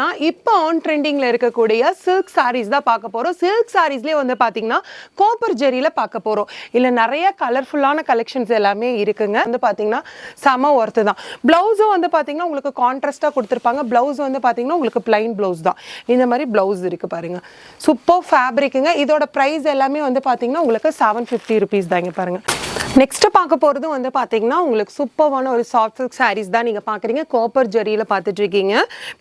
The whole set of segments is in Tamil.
இப்போ ஆன் ட்ரெண்டிங்கில் இருக்கக்கூடிய சில்க் சாரீஸ் தான் பார்க்க போகிறோம் சில்க் சாரீஸ்லேயே வந்து பார்த்தீங்கன்னா கோப்பர் ஜெரியில் பார்க்க போகிறோம் இல்லை நிறைய கலர்ஃபுல்லான கலெக்ஷன்ஸ் எல்லாமே இருக்குங்க. வந்து பார்த்தீங்கன்னா செம ஒர்த்து தான். ப்ளவுஸும் வந்து பார்த்தீங்கன்னா உங்களுக்கு கான்ட்ராஸ்ட்டாக கொடுத்துருப்பாங்க. ப்ளவுஸ் வந்து பார்த்தீங்கன்னா உங்களுக்கு பிளைன் ப்ளவுஸ் தான். இந்த மாதிரி ப்ளவுஸ் இருக்குது பாருங்க. சூப்பர் ஃபேப்ரிக்குங்க இதோட ப்ரைஸ் எல்லாமே வந்து பார்த்தீங்கன்னா உங்களுக்கு செவன் ஃபிஃப்டி ருபீஸ் தாங்க பாருங்க. நெக்ஸ்ட் பார்க்க போகிறது வந்து பார்த்தீங்கன்னா உங்களுக்கு சூப்பர்வான ஒரு சாஃப்ட் சில்க் சாரீஸ் தான் நீங்கள் பார்க்குறீங்க கோப்பர் ஜெரியில் பார்த்துட்டு இருக்கீங்க.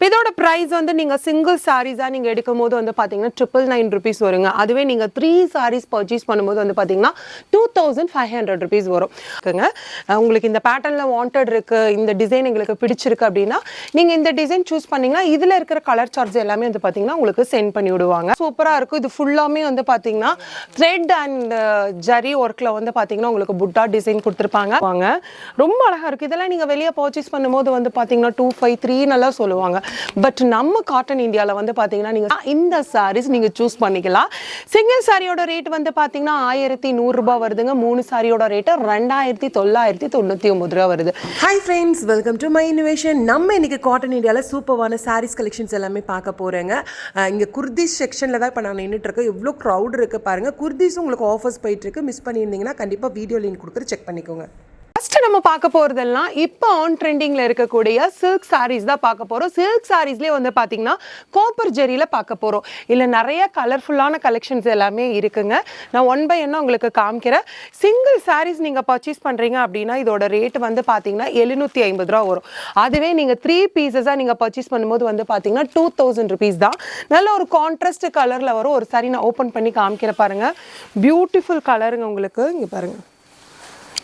இதோட ப்ரைஸ் வந்து நீங்கள் சிங்கிள் சாரீஸாக நீங்கள் எடுக்கும் போது வந்து பார்த்தீங்கன்னா ட்ரிபிள் நைன் ருபீஸ் வருங்க. அதுவே நீங்கள் த்ரீ சாரீஸ் பர்ச்சேஸ் பண்ணும்போது வந்து பார்த்தீங்கன்னா two thousand five hundred rupees வரும். இருக்குங்க உங்களுக்கு இந்த பேட்டர்னில் வாண்டட் இருக்கு இந்த டிசைன் எங்களுக்கு பிடிச்சிருக்கு அப்படின்னா நீங்கள் இந்த டிசைன் சூஸ் பண்ணீங்கன்னா இதில் இருக்கிற கலர் சார்ஜ் எல்லாமே வந்து பார்த்தீங்கன்னா உங்களுக்கு சென்ட் பண்ணி விடுவாங்க. சூப்பராக இருக்கும். இது ஃபுல்லாமே வந்து பார்த்தீங்கன்னா த்ரெட் அண்ட் ஜரி ஒர்க்கில் வந்து பார்த்தீங்கன்னா உங்களுக்கு புட்டா டிசைன் கொடுத்துருப்பாங்க. வாங்க. ரொம்ப அழகாக இருக்குது இதெல்லாம் நீங்கள் வெளியே பர்ச்சேஸ் பண்ணும்போது வந்து பார்த்தீங்கன்னா டூ ஃபைவ் த்ரீ நல்லா சொல்லுவாங்க. பட் நம்ம காட்டன் இந்தியாவில் வந்து பார்த்தீங்கன்னா நீங்கள் இந்த சாரீஸ் நீங்கள் சூஸ் பண்ணிக்கலாம். சிங்கிள் சாரியோட ரேட் வந்து பார்த்தீங்கன்னா ஆயிரத்தி நூறுரூபா வருதுங்க. மூணு சாரியோட ரேட்டு ரெண்டாயிரத்தி தொள்ளாயிரத்தி தொண்ணூற்றி ஒம்பது ரூபா வருது. Hi friends welcome to my innovation நம்ம இன்னைக்கு காட்டன் இந்தியாவில் சூப்பரான சாரீஸ் கலெக்ஷன்ஸ் எல்லாமே பார்க்க போகிறேங்க இங்கே குர்திஸ் செக்ஷனில் தான் இப்போ நான் நின்றுட்டு இருக்கேன். எவ்வளோ க்ரௌட் இருக்குது பாருங்கள் குர்திஸ் உங்களுக்கு ஆஃபர்ஸ் போயிட்டுருக்கு மிஸ் பண்ணியிருந்தீங்கன்னா கண்டிப்பாக வீடியோ லிங்க் கொடுக்குற செக் பண்ணிக்கோங்க. ஃபர்ஸ்ட் நம்ம பார்க்க போறதெல்லாம் இப்போ ஆன் ட்ரெண்டிங்ல இருக்கக்கூடிய சில்க் சாரீஸ் தான் பார்க்க போறோம். சில்க் சாரீஸ்லேயே வந்து பார்த்தீங்கன்னா கோப்பர் ஜெரியில் பார்க்க போறோம். இல்லை நிறைய கலர்ஃபுல்லான கலெக்ஷன்ஸ் எல்லாமே இருக்குங்க. நான் ஒன் பை என்ன உங்களுக்கு காமிக்கிறேன். சிங்கிள் சாரீஸ் நீங்கள் பர்ச்சேஸ் பண்ணுறீங்க அப்படின்னா இதோட ரேட் வந்து பார்த்தீங்கன்னா எழுநூற்றி ஐம்பது ரூபா வரும். அதுவே நீங்கள் த்ரீ பீசஸாக நீங்கள் பர்ச்சேஸ் பண்ணும்போது வந்து பார்த்தீங்கன்னா டூ தௌசண்ட் ருபீஸ் தான். நல்ல ஒரு கான்ட்ராஸ்ட் கலரில் வரும். ஒரு சாரி நான் ஓப்பன் பண்ணி காமிக்கிறேன் பாருங்க. பியூட்டிஃபுல் கலருங்க உங்களுக்கு. இங்கே பாருங்க.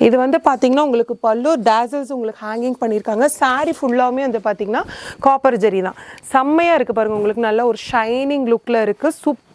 இது வந்து பார்த்தீங்கன்னா உங்களுக்கு பல்லு டேசல்ஸ் உங்களுக்கு ஹேங்கிங் பண்ணியிருக்காங்க saree ஃபுல்லாகவுமே வந்து பார்த்தீங்கன்னா காப்பர் ஜெரி தான். செம்மையாக இருக்குது பாருங்கள் உங்களுக்கு நல்ல ஒரு ஷைனிங் லுக்கில் இருக்குது சூப்பர்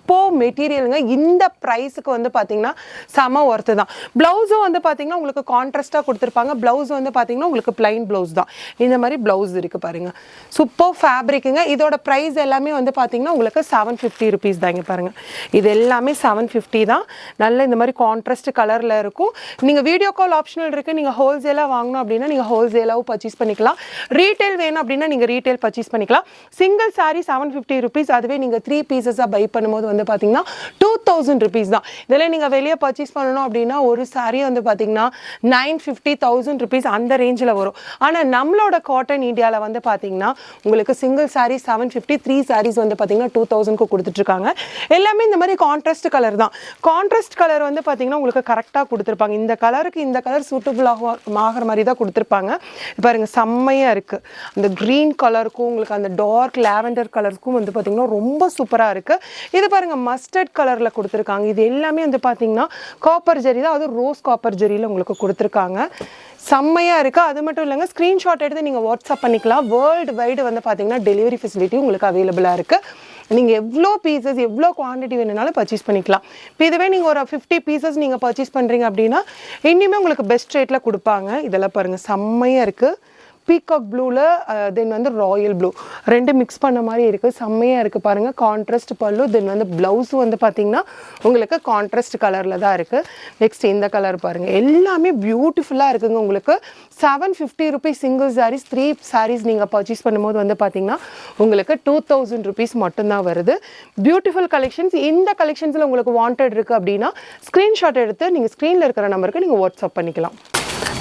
மெட்டீரியலுங்க இந்த ப்ரைஸுக்கு வந்து பார்த்தீங்கன்னா செம ஒர்த்து தான். ப்ளவுஸும் வந்து பார்த்தீங்கன்னா உங்களுக்கு கான்ட்ராஸ்ட்டாக கொடுத்துருப்பாங்க. ப்ளவுஸ் வந்து பார்த்தீங்கன்னா உங்களுக்கு பிளைன் ப்ளவுஸ் தான். இந்த மாதிரி ப்ளவுஸ் இருக்குது பாருங்கள் சூப்பர் ஃபேப்ரிக்குங்க இதோட ப்ரைஸ் எல்லாமே வந்து பார்த்தீங்கன்னா உங்களுக்கு செவன் ஃபிஃப்டி ருபீஸ் தாங்க பாருங்கள் இது எல்லாமே செவன் ஃபிஃப்டி தான். நல்ல இந்த மாதிரி கான்ட்ராஸ்ட் கலரில் இருக்கும். நீங்கள் வீடியோ கால் ஆப்ஷனல் இருக்குது நீங்கள் ஹோல்சேலாக வாங்கணும் அப்படின்னா நீங்கள் ஹோல்சேலாகவும் பர்ச்சேஸ் பண்ணிக்கலாம். ரீட்டைல் வேணும் அப்படின்னா நீங்கள் ரீட்டைல் பர்ச்சேஸ் பண்ணிக்கலாம். Single sari seven fifty rupees அதுவே நீங்கள் த்ரீ பீசஸாக பை பண்ணும்போது வந்து பார்த்தீங்கன்னா டூ தௌசண்ட் ருபீஸ் தான். இதில் நீங்கள் வெளியே பர்ச்சேஸ் பண்ணணும் அப்படின்னா ஒரு சாரீ வந்து பார்த்தீங்கன்னா நைன் ஃபிஃப்டி தௌசண்ட் ருபீஸ் அந்த ரேஞ்சில் வரும். ஆனால் நம்மளோட காட்டன் இந்தியாவில் வந்து பார்த்தீங்கன்னா உங்களுக்கு single sari seven fifty three saris வந்து பார்த்தீங்கன்னா டூ தௌசண்ட்க்கு கொடுத்துட்ருக்காங்க. எல்லாமே இந்த மாதிரி கான்ட்ராஸ்ட் கலர் தான். கான்ட்ராஸ்ட் கலர் வந்து பார்த்தீங்கன்னா உங்களுக்கு கரெக்டாக கொடுத்துருப்பாங்க. இந்த கலருக்கு இந்த கலர் சூட்டபுள் ஆகிற மாதிரி தான் கொடுத்துருப்பாங்க. பாருங்க செம்மையாக இருக்குது அந்த க்ரீன் கலருக்கும் உங்களுக்கு அந்த டார்க் லாவெண்டர் கலருக்கும் வந்து பார்த்தீங்கன்னா ரொம்ப சூப்பராக இருக்குது இது பாருங்க மஸ்டர்ட் கலரில் கொடுத்துருக்காங்க. இது எல்லாமே வந்து பார்த்தீங்கன்னா காப்பர் ஜெரி தான். அது ரோஸ் காப்பர் ஜெரியில் உங்களுக்கு கொடுத்துருக்காங்க. செம்மையாக இருக்குது அது மட்டும் இல்லைங்க ஸ்க்ரீன்ஷாட் எடுத்து நீங்கள் வாட்ஸ்அப் பண்ணிக்கலாம். வேர்ல்டு வைடு வந்து பார்த்தீங்கன்னா டெலிவரி ஃபெசிலிட்டி உங்களுக்கு அவைலபிளாக இருக்குது நீங்கள் எவ்வளோ பீசஸ் எவ்வளோ குவான்டிட்டி வேணுனாலும் பர்ச்சேஸ் பண்ணிக்கலாம். இப்போ இதுவே நீங்கள் ஒரு ஃபிஃப்டி பீசஸ் நீங்கள் பர்ச்சேஸ் பண்ணுறீங்க அப்படின்னா இன்னுமே உங்களுக்கு பெஸ்ட் ரேட்டில் கொடுப்பாங்க. இதெல்லாம் பாருங்கள் செம்மையாக இருக்குது பீகாக் ப்ளூவில் தென் வந்து ராயல் ப்ளூ ரெண்டு மிக்ஸ் பண்ண மாதிரி இருக்குது செம்மையாக இருக்குது பாருங்கள் கான்ட்ராஸ்ட் பல்லு தென் வந்து ப்ளவுஸும் வந்து பார்த்திங்கன்னா உங்களுக்கு கான்ட்ராஸ்ட் கலரில் தான் இருக்குது நெக்ஸ்ட் இந்த கலர் பாருங்கள் எல்லாமே பியூட்டிஃபுல்லாக இருக்குங்க உங்களுக்கு. Seven fifty rupees single saris three saris நீங்கள் பர்ச்சேஸ் பண்ணும்போது வந்து பார்த்தீங்கன்னா உங்களுக்கு டூ தௌசண்ட் ருபீஸ் மட்டும்தான் வருது. பியூட்டிஃபுல் கலெக்ஷன்ஸ் இந்த கலெக்ஷன்ஸில் உங்களுக்கு வாண்டட் இருக்குது அப்படின்னா ஸ்க்ரீன்ஷாட் எடுத்து நீங்கள் ஸ்க்ரீனில் இருக்கிற நம்பருக்கு நீங்கள் வாட்ஸ்அப் பண்ணிக்கலாம்.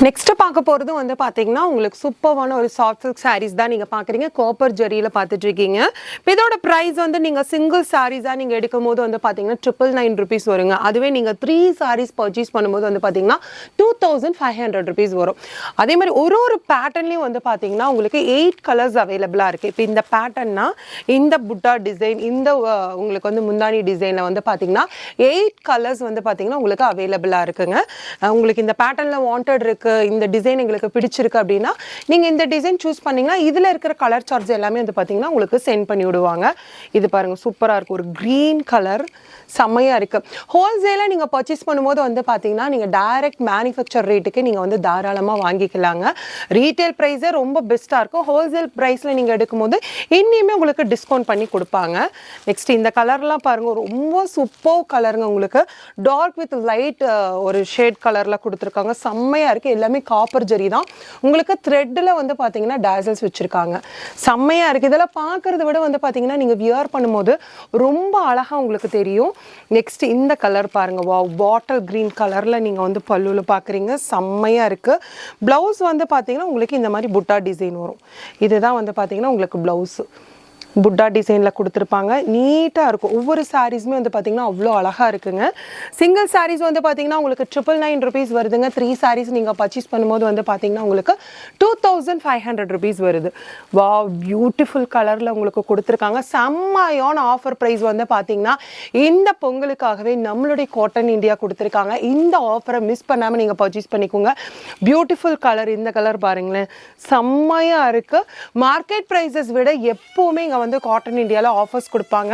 நெக்ஸ்ட் பார்க்க போகிறது வந்து பார்த்தீங்கன்னா உங்களுக்கு சூப்பரான ஒரு சாஃப்ட் சில்க் சாரீஸ் தான் நீங்கள் பார்க்குறீங்க காப்பர் ஜெரியில் பார்த்துட்டு இருக்கீங்க இப்போ இதோட ப்ரைஸ் வந்து நீங்கள் சிங்கிள் சாரீஸாக நீங்கள் எடுக்கும் போது வந்து பார்த்தீங்கன்னா ட்ரிபிள் நைன் ருபீஸ் வருங்க. அதுவே நீங்கள் த்ரீ சாரீஸ் பர்ச்சேஸ் பண்ணும்போது வந்து பார்த்தீங்கன்னா two thousand five hundred rupees வரும். அதே மாதிரி ஒரு ஒரு பேட்டர்ன்லேயும் வந்து பார்த்தீங்கன்னா உங்களுக்கு எயிட் கலர்ஸ் அவைலபிளாக இருக்குது இப்போ இந்த பேட்டர்னா இந்த புட்டா டிசைன் இந்த உங்களுக்கு வந்து முந்தானி டிசைனில் வந்து பார்த்தீங்கன்னா எயிட் கலர்ஸ் வந்து பார்த்தீங்கன்னா உங்களுக்கு அவைலபிளாக இருக்குங்க. உங்களுக்கு இந்த பேட்டர்னில் வாண்டட் இருக்குது இந்த டிசைன் எங்களுக்கு பிடிச்சிருக்கு அப்படின்னா நீங்கள் இந்த டிசைன் சூஸ் பண்ணிங்கன்னா இதில் இருக்கிற கலர் சார்ஜ் எல்லாமே வந்து பார்த்தீங்கன்னா உங்களுக்கு சென்ட் பண்ணி விடுவாங்க. இது பாருங்கள் சூப்பராக இருக்கும். ஒரு க்ரீன் கலர் செம்மையாக இருக்குது ஹோல்சேலாக நீங்கள் பர்ச்சேஸ் பண்ணும்போது வந்து பார்த்தீங்கன்னா நீங்கள் டைரக்ட் மேனுஃபேக்சர் ரேட்டுக்கு நீங்கள் வந்து தாராளமாக வாங்கிக்கலாங்க. ரீட்டைல் ப்ரைஸே ரொம்ப பெஸ்ட்டாக இருக்கும். ஹோல்சேல் ப்ரைஸில் நீங்கள் எடுக்கும்போது இன்னியுமே உங்களுக்கு டிஸ்கவுண்ட் பண்ணி கொடுப்பாங்க. நெக்ஸ்ட் இந்த கலர்லாம் பாருங்கள் ரொம்ப சூப்பர் கலருங்க உங்களுக்கு. டார்க் வித் லைட் ஒரு ஷேட் கலரில் கொடுத்துருக்காங்க. செம்மையாக இருக்குது எல்லாமே காப்பர் ஜரி தான். உங்களுக்கு த்ரெட்டில் வந்து பார்த்தீங்கன்னா டேசல்ஸ் வச்சுருக்காங்க. செம்மையாக இருக்குது இதெல்லாம் பார்க்குறத விட வந்து பார்த்தீங்கன்னா நீங்கள் வியர் பண்ணும்போது ரொம்ப அழகாக உங்களுக்கு தெரியும். நெக்ஸ்ட் இந்த கலர் பாருங்கள் வா பாட்டில் க்ரீன் கலரில் நீங்கள் வந்து பல்லுவில் பார்க்குறீங்க செம்மையாக இருக்குது ப்ளவுஸ் வந்து பார்த்தீங்கன்னா உங்களுக்கு இந்த மாதிரி புட்டா டிசைன் வரும். இதுதான் வந்து பார்த்தீங்கன்னா உங்களுக்கு ப்ளவுஸு புட்டா டிசைனில் கொடுத்துருப்பாங்க. நீட்டாக இருக்கும். ஒவ்வொரு சாரீஸுமே வந்து பார்த்திங்கன்னா அவ்வளோ அழகாக இருக்குங்க. சிங்கிள் சாரீஸ் வந்து பார்த்திங்கன்னா உங்களுக்கு ட்ரிபிள் நைன் ருபீஸ் வருதுங்க. த்ரீ சாரீஸ் நீங்கள் பர்ச்சேஸ் பண்ணும்போது வந்து பார்த்திங்கன்னா உங்களுக்கு two thousand five hundred rupees வருது. வா பியூட்டிஃபுல் கலரில் உங்களுக்கு கொடுத்துருக்காங்க. செம்மையான ஆஃபர் ப்ரைஸ் வந்து பார்த்திங்கன்னா இந்த பொங்கலுக்காகவே நம்மளுடைய காட்டன் இந்தியா கொடுத்துருக்காங்க. இந்த ஆஃபரை மிஸ் பண்ணாமல் நீங்கள் பர்ச்சேஸ் பண்ணிக்கோங்க. பியூட்டிஃபுல் கலர் இந்த கலர் பாருங்களேன். செம்மையாக இருக்குது மார்க்கெட் ப்ரைஸஸ் விட எப்போவுமே இங்கே வந்து காட்டன் இண்டியாவில் ஆஃபர்ஸ் கொடுப்பாங்க.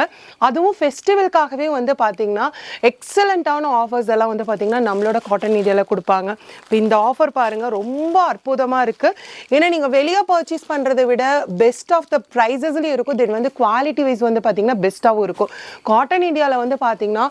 அதுவும் ஃபெஸ்டிவல்காகவே வந்து பார்த்தீங்கன்னா எக்ஸலண்ட்டான ஆஃபர்ஸ் எல்லாம் வந்து பார்த்தீங்கன்னா நம்மளோட காட்டன் இண்டியாவில் கொடுப்பாங்க. இப்போ இந்த ஆஃபர் பாருங்கள் ரொம்ப அற்புதமாக இருக்குது ஏன்னா நீங்கள் வெளியே பர்ச்சேஸ் பண்ணுறதை விட பெஸ்ட் ஆஃப் த ப்ரைஸஸ்லேயும் இருக்கும். தென் வந்து குவாலிட்டி வைஸ் வந்து பார்த்தீங்கன்னா பெஸ்ட்டாகவும் இருக்கும். காட்டன் இண்டியாவில் வந்து பார்த்தீங்கன்னா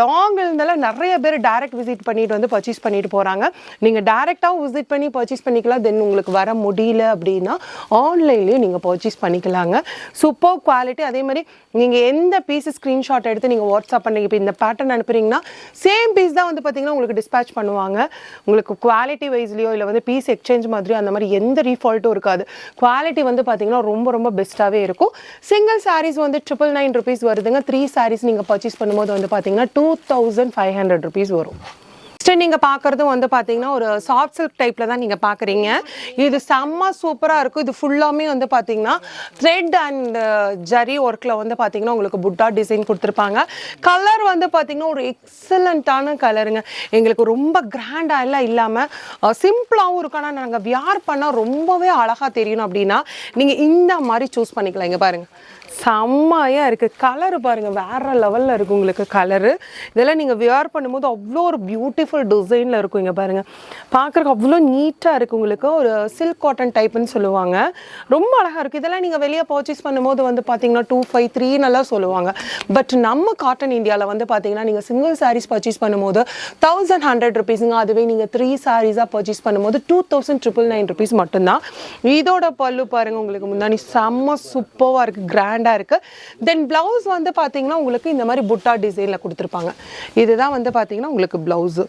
லாங் இருந்தாலும் நிறைய பேர் டேரெக்ட் விசிட் பண்ணிட்டு வந்து பர்ச்சேஸ் பண்ணிட்டு போகிறாங்க நீங்கள் டேரெக்டாகவும் விசிட் பண்ணி பர்ச்சேஸ் பண்ணிக்கலாம். தென் உங்களுக்கு வர முடியல அப்படின்னா ஆன்லைன்லேயும் நீங்கள் பர்ச்சேஸ் பண்ணிக்கலாங்க. So super quality. அதே மாதிரி நீங்கள் எந்த பீஸ் ஸ்க்ரீன்ஷாட் எடுத்து நீங்கள் வாட்ஸ்அப் பண்ணி இப்போ இந்த பேட்டர்ன் அனுப்புறீங்கன்னா சேம் பீஸ் தான் வந்து பார்த்தீங்கன்னா உங்களுக்கு டிஸ்பேச் பண்ணுவாங்க. உங்களுக்கு குவாலிட்டி வைஸ்லையோ இல்லை வந்து பீஸ் எக்ஸ்சேஞ்ச் மாதிரியோ அந்த மாதிரி எந்த ரீஃபால்ட்டும் இருக்காது. குவாலிட்டி வந்து பார்த்தீங்கன்னா ரொம்ப ரொம்ப பெஸ்ட்டாகவே இருக்கும். சிங்கிள் சாரீஸ் வந்து ட்ரிபிள் நைன் ருபீஸ் வருதுங்க. த்ரீ சாரீஸ் நீங்கள் பர்ச்சேஸ் பண்ணும்போது வந்து பார்த்தீங்கன்னா two thousand five hundred rupees வரும். நெக்ஸ்ட் நீங்கள் பார்க்குறதும் வந்து பார்த்தீங்கன்னா ஒரு சாஃப்ட் சில்க் டைப்பில் தான் நீங்கள் பார்க்குறீங்க இது செம்ம சூப்பராக இருக்கும். இது ஃபுல்லாமே வந்து பார்த்தீங்கன்னா த்ரெட் அண்ட் ஜரி uh, ஒர்க்கில் வந்து பார்த்தீங்கன்னா உங்களுக்கு புட்டா டிசைன் கொடுத்துருப்பாங்க. கலர் வந்து பார்த்தீங்கன்னா ஒரு எக்ஸலண்ட்டான கலருங்க எங்களுக்கு ரொம்ப கிராண்டாக எல்லாம் இல்லாமல் சிம்பிளாகவும் இருக்கும். ஆனால் நாங்கள் வியார் பண்ணால் ரொம்பவே அழகாக தெரியணும் அப்படின்னா நீங்கள் இந்த மாதிரி சூஸ் பண்ணிக்கலாம். இங்கே பாருங்கள் செம்மையாக இருக்குது கலரு பாருங்கள் வேறு லெவலில் இருக்குது உங்களுக்கு கலரு இதெல்லாம் நீங்கள் வியர் பண்ணும்போது அவ்வளோ ஒரு பியூட்டிஃபுல் டிசைனில் இருக்கும் இங்கே பாருங்கள் பார்க்குறக்கு அவ்வளோ நீட்டாக இருக்குது உங்களுக்கு. ஒரு சில்க் காட்டன் டைப்புன்னு சொல்லுவாங்க. ரொம்ப அழகாக இருக்குது இதெல்லாம் நீங்கள் வெளியே பர்ச்சேஸ் பண்ணும்போது வந்து பார்த்தீங்கன்னா டூ ஃபைவ் த்ரீனெல்லாம் சொல்லுவாங்க. பட் நம்ம காட்டன் இந்தியாவில் வந்து பார்த்தீங்கன்னா நீங்கள் சிங்கிள் சாரீஸ் பர்ச்சேஸ் பண்ணும்போது தௌசண்ட் ஹண்ட்ரட் ருபீஸுங்க அதுவே நீங்கள் த்ரீ சாரீஸாக பர்ச்சேஸ் பண்ணும்போது two thousand triple nine rupees மட்டும்தான். இதோட பல்லு பாருங்கள் உங்களுக்கு முன்னாடி செம்ம சூப்பராக இருக்குது கிராண்டாக இருக்குது தென் ப்ளவுஸ் வந்து பார்த்தீங்கன்னா உங்களுக்கு இந்த மாதிரி புட்டா டிசைனில் கொடுத்துருப்பாங்க. இதுதான் வந்து பார்த்தீங்கன்னா உங்களுக்கு ப்ளவுஸு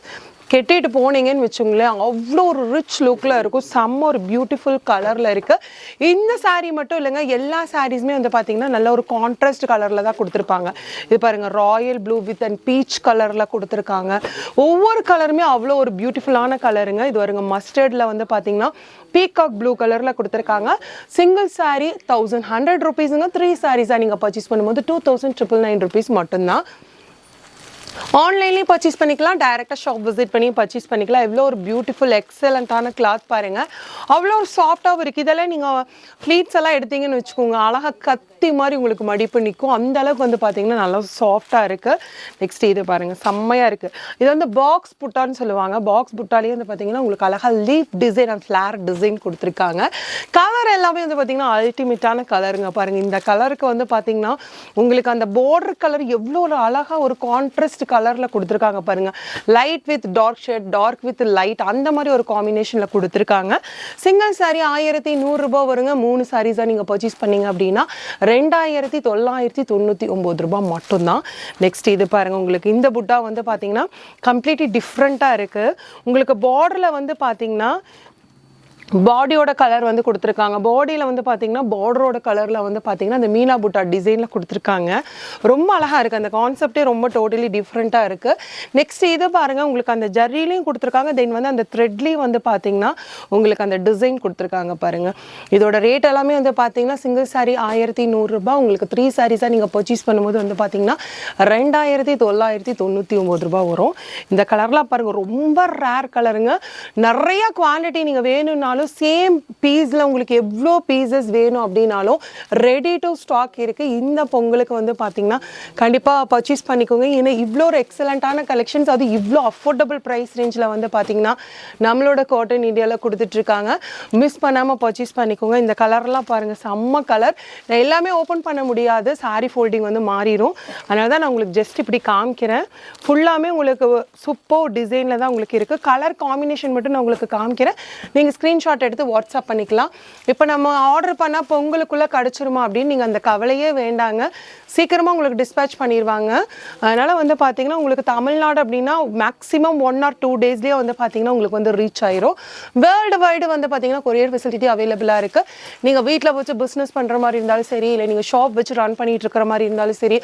கெட்டிட்டு போனீங்கன்னு வச்சுங்களேன் அவ்வளோ ஒரு ரிச் லுக்கில் இருக்கும். செம்ம ஒரு பியூட்டிஃபுல் கலரில் இருக்குது இந்த சாரீ மட்டும் இல்லைங்க எல்லா சாரீஸுமே வந்து பார்த்தீங்கன்னா நல்ல ஒரு கான்ட்ராஸ்ட் கலரில் தான் கொடுத்துருப்பாங்க. இது பாருங்கள் royal blue with and peach கலரில் கொடுத்துருக்காங்க. ஒவ்வொரு கலருமே அவ்வளோ ஒரு பியூட்டிஃபுல்லான கலருங்க இது வருங்க மஸ்டர்டில் வந்து பார்த்தீங்கன்னா பீகாக் ப்ளூ கலரில் கொடுத்துருக்காங்க. சிங்கிள் சாரீ தௌசண்ட் ஹண்ட்ரட் ருபீஸுங்க த்ரீ சாரீஸாக நீங்கள் பர்ச்சேஸ் பண்ணும்போது two thousand triple nine rupees மட்டும்தான். ஆன்லைன்லேயும் பர்ச்சேஸ் பண்ணிக்கலாம். டைரெக்டாக ஷாப் விசிட் பண்ணி பர்ச்சேஸ் பண்ணிக்கலாம். எவ்வளோ ஒரு பியூட்டிஃபுல் எக்ஸலண்ட்டான கிளாத் பாருங்கள் அவ்வளோ ஒரு சாஃப்டாகவும் இருக்குது இதெல்லாம் நீங்கள் ஃப்ளீட்ஸ் எல்லாம் எடுத்தீங்கன்னு வச்சுக்கோங்க. அழகாக கத்தி மாதிரி உங்களுக்கு மடிப்பு நிற்கும் அந்த அளவுக்கு வந்து பார்த்தீங்கன்னா நல்லா சாஃப்டாக இருக்குது நெக்ஸ்ட் இது பாருங்கள் செம்மையாக இருக்குது இது வந்து பாக்ஸ் புட்டான்னு சொல்லுவாங்க. பாக்ஸ் புட்டாலேயே வந்து பார்த்தீங்கன்னா உங்களுக்கு அழகாக leaf design and flower design கொடுத்துருக்காங்க. கலர் எல்லாமே வந்து பார்த்தீங்கன்னா அல்டிமேட்டான கலருங்க பாருங்கள் இந்த கலருக்கு வந்து பார்த்தீங்கன்னா உங்களுக்கு அந்த பார்டர் கலர் எவ்வளோ ஒரு அழகாக ஒரு கான்ட்ராஸ்ட் கலரில் கொடுத்துருக்காங்க பாருங்கள் light with dark shade dark with light அந்த மாதிரி ஒரு காம்பினேஷனில் கொடுத்துருக்காங்க. சிங்கிள் சாரீ ஆயிரத்தி நூறுரூபா வருங்க. மூணு சாரீஸாக நீங்கள் பர்ச்சேஸ் பண்ணீங்க அப்படின்னா ரெண்டாயிரத்தி தொள்ளாயிரத்தி தொண்ணூற்றி ஒம்பது ரூபாய் மட்டும்தான். நெக்ஸ்ட் இது பாருங்கள் உங்களுக்கு இந்த புட்டா வந்து பார்த்தீங்கன்னா கம்ப்ளீட்லி டிஃப்ரெண்ட்டாக இருக்குது உங்களுக்கு பார்டரில் வந்து பார்த்தீங்கன்னா பாடியோட கலர் வந்து கொடுத்துருக்காங்க. பாடியில் வந்து பார்த்தீங்கன்னா பார்டரோட கலரில் வந்து பார்த்தீங்கன்னா அந்த மீனா புட்டா டிசைனில் கொடுத்துருக்காங்க. ரொம்ப அழகாக இருக்குது அந்த கான்செப்டே ரொம்ப டோட்டலி டிஃப்ரெண்ட்டாக இருக்குது நெக்ஸ்ட் இது பாருங்கள் உங்களுக்கு அந்த ஜரிலையும் கொடுத்துருக்காங்க. தென் வந்து அந்த த்ரெட்லேயும் வந்து பார்த்தீங்கன்னா உங்களுக்கு அந்த டிசைன் கொடுத்துருக்காங்க பாருங்கள் இதோட ரேட் எல்லாமே வந்து பார்த்தீங்கன்னா சிங்கிள் சாரீ ஆயிரத்தி நூறுரூபா உங்களுக்கு த்ரீ சாரீஸாக நீங்கள் பர்ச்சேஸ் பண்ணும்போது வந்து பார்த்தீங்கன்னா ரெண்டாயிரத்தி தொள்ளாயிரத்தி தொண்ணூற்றி ஒம்பது ரூபா வரும். இந்த கலர்லாம் பாருங்கள் ரொம்ப ரேர் கலருங்க நிறையா குவான்டிட்டி நீங்கள் வேணும்னாலும் அப்படின்னாலும் சேம் பீஸில் உங்களுக்கு எவ்வளோ பீசஸ் வேணும் அப்படின்னாலும் ரெடி டு ஸ்டாக் இருக்குது இந்த பொங்கலுக்கு வந்து பார்த்தீங்கன்னா கண்டிப்பாக பர்ச்சேஸ் பண்ணிக்கோங்க. ஏன்னா இவ்வளோ ஒரு எக்ஸலண்ட்டான கலெக்ஷன்ஸ் அது இவ்வளோ அஃபோர்டபுள் ப்ரைஸ் ரேஞ்சில் வந்து பார்த்தீங்கன்னா நம்மளோட காட்டன் இந்தியாவில் கொடுத்துட்ருக்காங்க மிஸ் பண்ணாமல் பர்ச்சேஸ் பண்ணிக்கோங்க. இந்த கலர்லாம் பாருங்கள் செம்ம கலர் நான் எல்லாமே ஓப்பன் பண்ண முடியாது. சாரி ஃபோல்டிங் வந்து மாறிடும் அதனால தான் நான் உங்களுக்கு ஜஸ்ட் இப்படி காமிக்கிறேன். ஃபுல்லாமே உங்களுக்கு சூப்பர் டிசைனில் தான் உங்களுக்கு இருக்குது கலர் காம்பினேஷன் மட்டும் நான் உங்களுக்கு காமிக்கிறேன். நீங்கள் ஸ்க்ரீன்ஷாட் எடுத்து வாட்ஸ்அப் பண்ணிக்கலாம். இப்போ நம்ம ஆர்டர் பண்ணால் பொங்கலுக்குள்ளே கிடச்சிருமா அப்படின்னு நீங்கள் அந்த கவலையே வேண்டாங்க. சீக்கிரமாக உங்களுக்கு டிஸ்பேச் பண்ணிடுவாங்க அதனால் வந்து பார்த்தீங்கன்னா உங்களுக்கு தமிழ்நாடு அப்படின்னா மேக்ஸிமம் ஒன் ஆர் டூ டேஸ்லேயே வந்து பார்த்தீங்கன்னா உங்களுக்கு வந்து ரீச் ஆயிரும். வேர்ல்டு வைடு வந்து பார்த்தீங்கன்னா கொரியர் ஃபெசிலிட்டி அவைலபிளாக இருக்குது நீங்கள் வீட்டில் வச்சு பிஸ்னஸ் பண்ணுற மாதிரி இருந்தாலும் சரி இல்லை நீங்கள் ஷாப் வச்சு ரன் பண்ணிட்டு இருக்கிற மாதிரி இருந்தாலும் சரி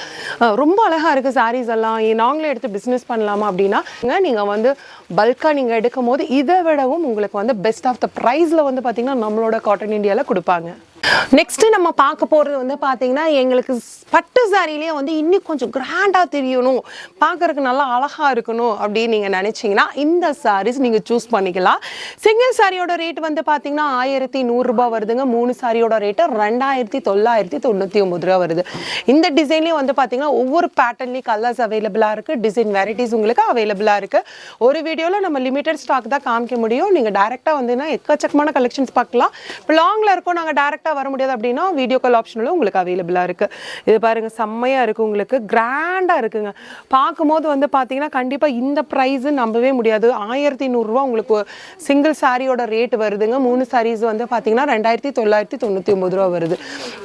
ரொம்ப அழகாக இருக்குது சாரீஸ் எல்லாம். நாங்களே எடுத்து பிஸ்னஸ் பண்ணலாமா அப்படின்னா நீங்கள் வந்து பல்காக நீங்கள் எடுக்கும் போது இதை விடவும் உங்களுக்கு வந்து பெஸ்ட் ஆஃப் த ப்ரைஸில் வந்து பார்த்தீங்கன்னா நம்மளோட காட்டன் இந்தியாவில் கொடுப்பாங்க. நெக்ஸ்ட் நம்ம பார்க்க போறது வந்து பாத்தீங்கன்னா எங்களுக்கு ஸ்- பட்டு சாரிலேயே வந்து இன்னும் கொஞ்சம் கிராண்டா தெரியணும். பார்க்கறதுக்கு நல்லா அழகா இருக்கணும் அப்படின்னு நீங்க நினைச்சீங்கன்னா இந்த சாரீஸ் நீங்க சூஸ் பண்ணிக்கலாம். சிங்கிள் சாரியோட ரேட் வந்து பாத்தீங்கன்னா ஆயிரத்தி நூறுரூபா வருதுங்க. மூணு சாரியோட ரேட்டு ரெண்டாயிரத்தி தொள்ளாயிரத்தி தொண்ணூற்றி ஒம்பது ரூபா வருது. இந்த டிசைன்லேயும் வந்து பாத்தீங்கன்னா ஒவ்வொரு பேட்டர்ன்லேயும் கலர்ஸ் அவைலபிளாக இருக்குது டிசைன் வெரைட்டிஸ் உங்களுக்கு அவைலபிளாக இருக்குது ஒரு வீடியோவில் நம்ம லிமிடெட் ஸ்டாக் தான் காமிக்க முடியும். நீங்கள் டேரெக்டாக வந்துன்னா எக்கச்சக்கமான கலெக்ஷன்ஸ் பார்க்கலாம். இப்போ லாங்கில் இருக்கோம். நாங்கள் டேரெக்டாக வர முடியாது அப்படின்னா வீடியோ கால் ஆப்ஷனில் உங்களுக்கு அவைலபிளாக இருக்குது இது பாருங்கள் செம்மையாக இருக்குது உங்களுக்கு. கிராண்டாக இருக்குங்க. பார்க்கும்போது வந்து பார்த்தீங்கன்னா கண்டிப்பாக இந்த ப்ரைஸு நம்பவே முடியாது. ஆயிரத்தி நூறுரூவா உங்களுக்கு சிங்கிள் சாரியோட ரேட் வருதுங்க. மூணு சாரீஸ் வந்து பார்த்தீங்கன்னா ரெண்டாயிரத்தி தொள்ளாயிரத்தி தொண்ணூற்றி ஒம்பது ரூபா வருது.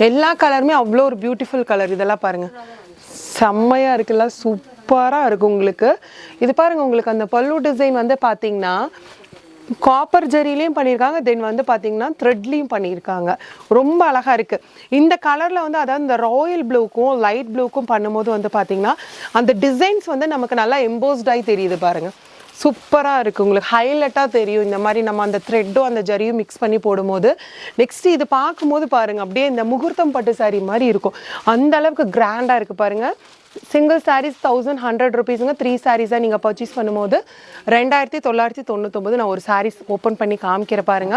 எல்லா கலருமே அவ்வளோ ஒரு பியூட்டிஃபுல் கலர் இதெல்லாம் பாருங்கள் செம்மையாக இருக்குல்ல. சூப்பராக இருக்கும் உங்களுக்கு. இது பாருங்கள் உங்களுக்கு அந்த பல்லு டிசைன் வந்து பார்த்தீங்கன்னா காப்பர் ஜெரிலையும் பண்ணியிருக்காங்க. தென் வந்து பார்த்தீங்கன்னா த்ரெட்லேயும் பண்ணியிருக்காங்க. ரொம்ப அழகாக இருக்குது இந்த கலரில் வந்து அதாவது இந்த ராயல் ப்ளூக்கும் லைட் ப்ளூக்கும் பண்ணும்போது வந்து பார்த்தீங்கன்னா அந்த டிசைன்ஸ் வந்து நமக்கு நல்லா எம்போஸ்டாகி தெரியுது பாருங்கள் சூப்பராக இருக்குது உங்களுக்கு ஹைலைட்டாக தெரியும். இந்த மாதிரி நம்ம அந்த த்ரெட்டும் அந்த ஜரியும் மிக்ஸ் பண்ணி போடும்போது. நெக்ஸ்ட் இது பார்க்கும்போது பாருங்கள் அப்படியே இந்த முகூர்த்தம் பட்டு சாரி மாதிரி இருக்கும். அந்த அளவுக்கு கிராண்டாக இருக்குது பாருங்கள் சிங்கிள் சாரீஸ் தௌசண்ட் ஹண்ட்ரட் ருபீஸுங்க த்ரீ சாரீஸாக நீங்கள் பர்ச்சேஸ் பண்ணும்போது ரெண்டாயிரத்தி தொள்ளாயிரத்தி தொண்ணூத்தொம்பது நான் ஒரு சாரீஸ் ஓப்பன் பண்ணி காமிக்கிற பாருங்க.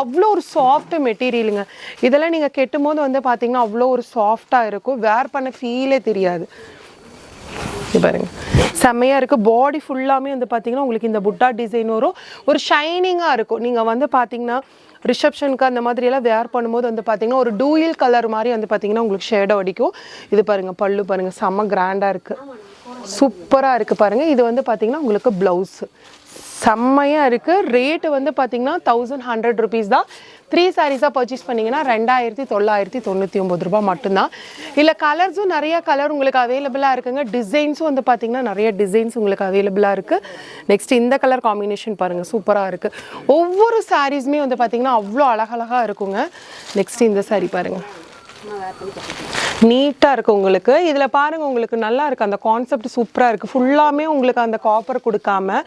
அவ்வளோ ஒரு சாஃப்ட் மெட்டீரியலுங்க இதெல்லாம் நீங்கள் கெட்டும் போது வந்து பார்த்தீங்கன்னா அவ்வளோ ஒரு சாஃப்டாக இருக்கும். வேர் பண்ண ஃபீலே தெரியாது. பாருங்க. செம்மையாக இருக்குது பாடி ஃபுல்லாமே வந்து பார்த்தீங்கன்னா உங்களுக்கு இந்த புட்டா டிசைன் வரும். ஒரு ஷைனிங்காக இருக்கும். நீங்கள் வந்து பார்த்தீங்கன்னா ரிசப்ஷனுக்கு அந்த மாதிரி எல்லாம் வேர் பண்ணும்போது வந்து பார்த்தீங்கன்னா ஒரு டூயில் கலர் மாதிரி வந்து பார்த்தீங்கன்னா உங்களுக்கு ஷேடோ அடிக்கும். இது பாருங்கள் பல்லு பாருங்கள் செம்ம கிராண்டாக இருக்குது சூப்பராக இருக்குது பாருங்கள் இது வந்து பார்த்தீங்கன்னா உங்களுக்கு ப்ளவுஸு செம்மையாக இருக்குது ரேட்டு வந்து பார்த்தீங்கன்னா தௌசண்ட் ஹண்ட்ரட் ருபீஸ் தான். த்ரீ சாரீஸாக பர்ச்சேஸ் பண்ணிங்கன்னா ரெண்டாயிரத்தி தொள்ளாயிரத்தி தொண்ணூற்றி ஒம்பது ரூபாய் மட்டும்தான். இல்லை கலர்ஸும் நிறைய கலர் உங்களுக்கு அவைலபிளாக இருக்குங்க. டிசைன்ஸும் வந்து பார்த்தீங்கன்னா நிறைய டிசைன்ஸ் உங்களுக்கு அவைலபிளாக இருக்குது நெக்ஸ்ட் இந்த கலர் காம்பினேஷன் பாருங்கள் சூப்பராக இருக்குது ஒவ்வொரு சாரீஸுமே வந்து பார்த்தீங்கன்னா அவ்வளோ அழகழகாக இருக்குங்க. நெக்ஸ்ட் இந்த சாரீ பாருங்கள் நீட்டாக இருக்குது உங்களுக்கு. இதில் பாருங்கள் உங்களுக்கு நல்லா இருக்குது அந்த கான்செப்ட் சூப்பராக இருக்குது ஃபுல்லாமே உங்களுக்கு அந்த காப்பர் கொடுக்காம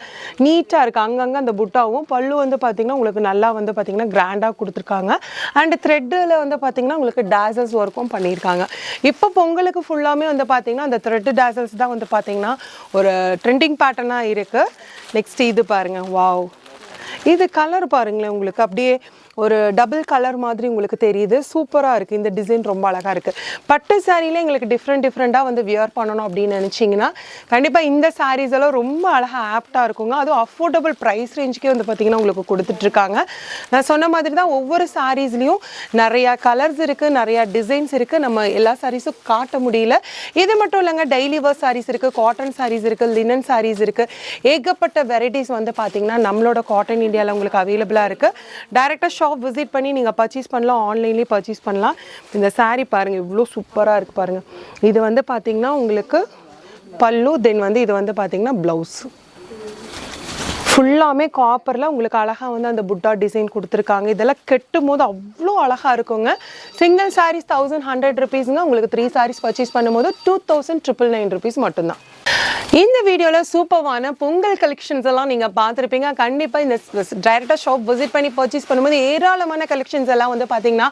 நீட்டாக இருக்குது அங்கங்கே அந்த புட்டாவும் பல்லு வந்து பார்த்திங்கன்னா உங்களுக்கு நல்லா வந்து பார்த்தீங்கன்னா கிராண்டாக கொடுத்துருக்காங்க. அண்ட் த்ரெட்டில் வந்து பார்த்திங்கன்னா உங்களுக்கு டேசல்ஸ் ஒர்க்கும் பண்ணியிருக்காங்க. இப்போ பொங்கலுக்கு ஃபுல்லாமே வந்து பார்த்திங்கன்னா அந்த த்ரெட்டு டேசல்ஸ் தான் வந்து பார்த்திங்கன்னா ஒரு ட்ரெண்டிங் பேட்டர்னாக இருக்குது நெக்ஸ்ட் இது பாருங்கள் வாவ் இது கலர் பாருங்களேன் உங்களுக்கு. அப்படியே ஒரு டபுள் கலர் மாதிரி உங்களுக்கு தெரியுது. சூப்பராக இருக்குது இந்த டிசைன் ரொம்ப அழகாக இருக்குது பட்டு சாரியில் எங்களுக்கு டிஃப்ரெண்ட் டிஃப்ரெண்ட்டாக வந்து வியர் பண்ணணும் அப்படின்னு நினச்சிங்கன்னா கண்டிப்பாக இந்த சாரீஸ் எல்லாம் ரொம்ப அழகாக ஆப்டாக இருக்குங்க. அதுவும் அஃபோர்டபுள் ப்ரைஸ் ரேஞ்சுக்கே வந்து பார்த்திங்கன்னா உங்களுக்கு கொடுத்துட்ருக்காங்க நான் சொன்ன மாதிரி தான் ஒவ்வொரு சாரீஸ்லேயும் நிறையா கலர்ஸ் இருக்குது நிறையா டிசைன்ஸ் இருக்குது நம்ம எல்லா சாரீஸும் காட்ட முடியல. இது மட்டும் இல்லைங்க டெய்லி வேர் சாரீஸ் இருக்குது காட்டன் சாரீஸ் இருக்குது லினன் சாரீஸ் இருக்குது ஏகப்பட்ட வெரைட்டிஸ் வந்து பார்த்தீங்கன்னா நம்மளோட காட்டன் இந்தியாவில் உங்களுக்கு அவைலபிளாக இருக்குது டேரெக்டாக ஷாப் விசிட் பண்ணி நீங்கள் பர்ச்சேஸ் பண்ணலாம் ஆன்லைன்லேயே பர்ச்சேஸ் பண்ணலாம். இந்த சாரீ பாருங்கள் இவ்வளோ சூப்பராக இருக்குது பாருங்கள் இது வந்து பார்த்தீங்கன்னா உங்களுக்கு பல்லு தென் வந்து இது வந்து பார்த்தீங்கன்னா ப்ளவுஸ் ஃபுல்லாமே காப்பரில் உங்களுக்கு அழகாக வந்து அந்த புட்டா டிசைன் கொடுத்துருக்காங்க. இதெல்லாம் கெட்டும் போது அவ்வளோ அழகாக இருக்குங்க. சிங்கிள் சாரீஸ் தௌசண்ட் ஹண்ட்ரட் ருபீஸுங்க உங்களுக்கு த்ரீ சாரீஸ் பர்ச்சேஸ் பண்ணும்போது two thousand triple nine rupees மட்டும்தான். இந்த வீடியோவில் சூப்பர்வான பொங்கல் கலெக்ஷன்ஸ் எல்லாம் நீங்கள் பார்த்துருப்பீங்க. கண்டிப்பாக இந்த டைரெக்டாக ஷாப் விசிட் பண்ணி பர்ச்சேஸ் பண்ணும்போது ஏராளமான கலெக்ஷன்ஸ் எல்லாம் வந்து பார்த்தீங்கன்னா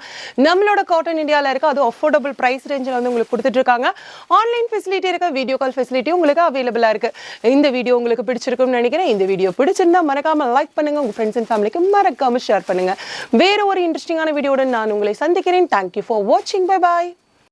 நம்மளோட காட்டன் இந்தியாவில் இருக்க அது அஃபோர்டபுள் ப்ரைஸ் ரேஞ்சில் வந்து உங்களுக்கு கொடுத்துட்ருக்காங்க ஆன்லைன் ஃபெசிலிட்டி இருக்க வீடியோ கால் ஃபெசிலிட்டி உங்களுக்கு அவைலபிளாக இருக்குது இந்த வீடியோ உங்களுக்கு பிடிச்சிருக்கும்னு நினைக்கிறேன். இந்த வீடியோ பிடிச்சிருந்தா மறக்காமல் லைக் பண்ணுங்கள் உங்கள் ஃப்ரெண்ட்ஸ் அண்ட் ஃபேமிலிக்கு மறக்காமல் ஷேர் பண்ணுங்கள் வேறு ஒரு இன்ட்ரெஸ்டிங்கான வீடியோட நான் உங்களை சந்திக்கிறேன். தேங்க்யூ ஃபார் வாட்சிங் பை பாய்